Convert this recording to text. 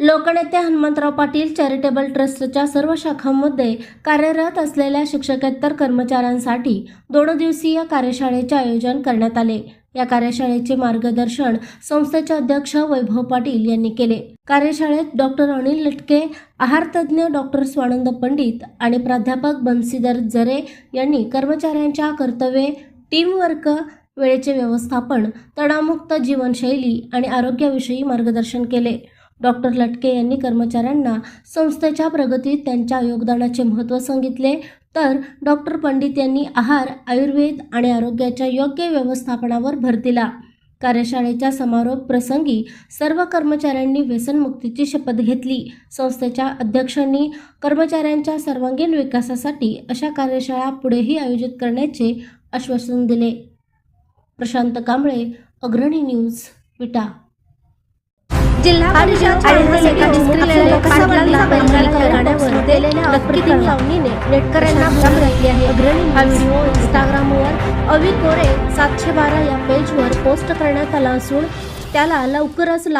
लोकनेते हनुमंतराव पाटील चॅरिटेबल ट्रस्टच्या सर्व शाखांमध्ये कार्यरत असलेल्या शिक्षकेतर कर्मचाऱ्यांसाठी दोन दिवसीय कार्यशाळेचे आयोजन करण्यात आले. या कार्यशाळेचे मार्गदर्शन संस्थेचे अध्यक्ष वैभव पाटील यांनी केले. कार्यशाळेत डॉक्टर अनिल लटके आहार तज्ज्ञ डॉक्टर स्वानंद पंडित आणि प्राध्यापक बन्सीधर जरे यांनी कर्मचाऱ्यांच्या कर्तव्ये टीमवर्क वेळेचे व्यवस्थापन तणावमुक्त जीवनशैली आणि आरोग्याविषयी मार्गदर्शन केले. डॉक्टर लटके यांनी कर्मचाऱ्यांना संस्थेच्या प्रगतीत त्यांच्या योगदानाचे महत्त्व सांगितले. तर डॉक्टर पंडित यांनी आहार आयुर्वेद आणि आरोग्याच्या योग्य व्यवस्थापनावर भर दिला. कार्यशाळेच्या समारोप प्रसंगी सर्व कर्मचाऱ्यांनी व्यसनमुक्तीची शपथ घेतली. संस्थेच्या अध्यक्षांनी कर्मचाऱ्यांच्या सर्वांगीण विकासासाठी अशा कार्यशाळा पुढेही आयोजित करण्याचे आश्वासन दिले. प्रशांत कांबळे अग्रणी न्यूज विटा. जिल्हा परिषद दिलेल्या अप्रतिम लावणीने नेटकऱ्यांना घातली आहे. अग्रणी हा व्हिडिओ इंस्टाग्रामवर अवी कोरे सातशे बारा या पेजवर पोस्ट करण्यात आला असून त्याला लवकरच लाख